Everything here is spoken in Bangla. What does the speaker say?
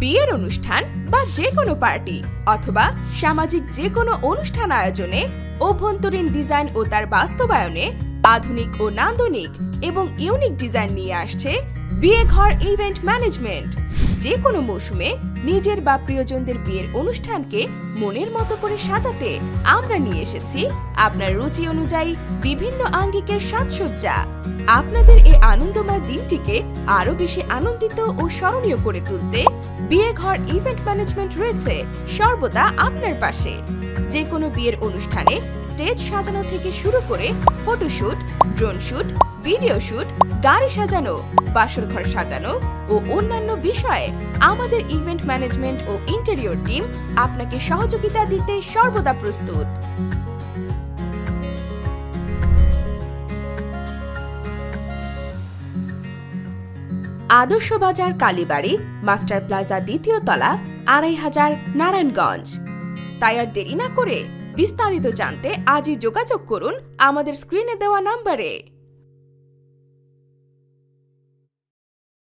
বিয়ের অনুষ্ঠান বা যে কোনো পার্টি অথবা সামাজিক যে কোনো অনুষ্ঠান আয়োজনে অভ্যন্তরীণ ডিজাইন ও তার বাস্তবায়নে আধুনিক ও নান্দনিক এবং ইউনিক ডিজাইন নিয়ে আসছে বিয়ে ঘর ইভেন্ট ম্যানেজমেন্ট। যে কোনো মৌসুমে নিজের বা প্রিয়জনদের বিয়ের অনুষ্ঠানকে মনের মতো করে সাজাতে আমরা নিয়ে এসেছি আপনার রুচি অনুযায়ী বিভিন্ন আঙ্গিকের সাজসজ্জা। আপনাদের এই আনন্দময় দিনটিকে আরও বেশি আনন্দিত ও স্মরণীয় করে তুলতে বিয়ে ঘর ইভেন্ট ম্যানেজমেন্ট রয়েছে সর্বদা আপনার পাশে। যে কোনো বিয়ের অনুষ্ঠানে স্টেজ সাজানো থেকে শুরু করে photoshoot drone shoot video shoot, গাড়ি সাজানো, বাসর ঘর সাজানো ও অন্যান্য বিষয়ে আমাদের ইভেন্ট ম্যানেজমেন্ট ও ইন্টেরিয়র টিম আপনাকে সহযোগিতা দিতে সর্বদা প্রস্তুত। আদর্শ বাজার কালীবাড়ি, মাস্টার প্লাজা দ্বিতীয় তলা, আড়াই হাজার নারায়ণগঞ্জ। তাই আর দেরি না করে বিস্তারিত জানতে আজই যোগাযোগ করুন আমাদের স্ক্রিনে দেওয়া নাম্বারে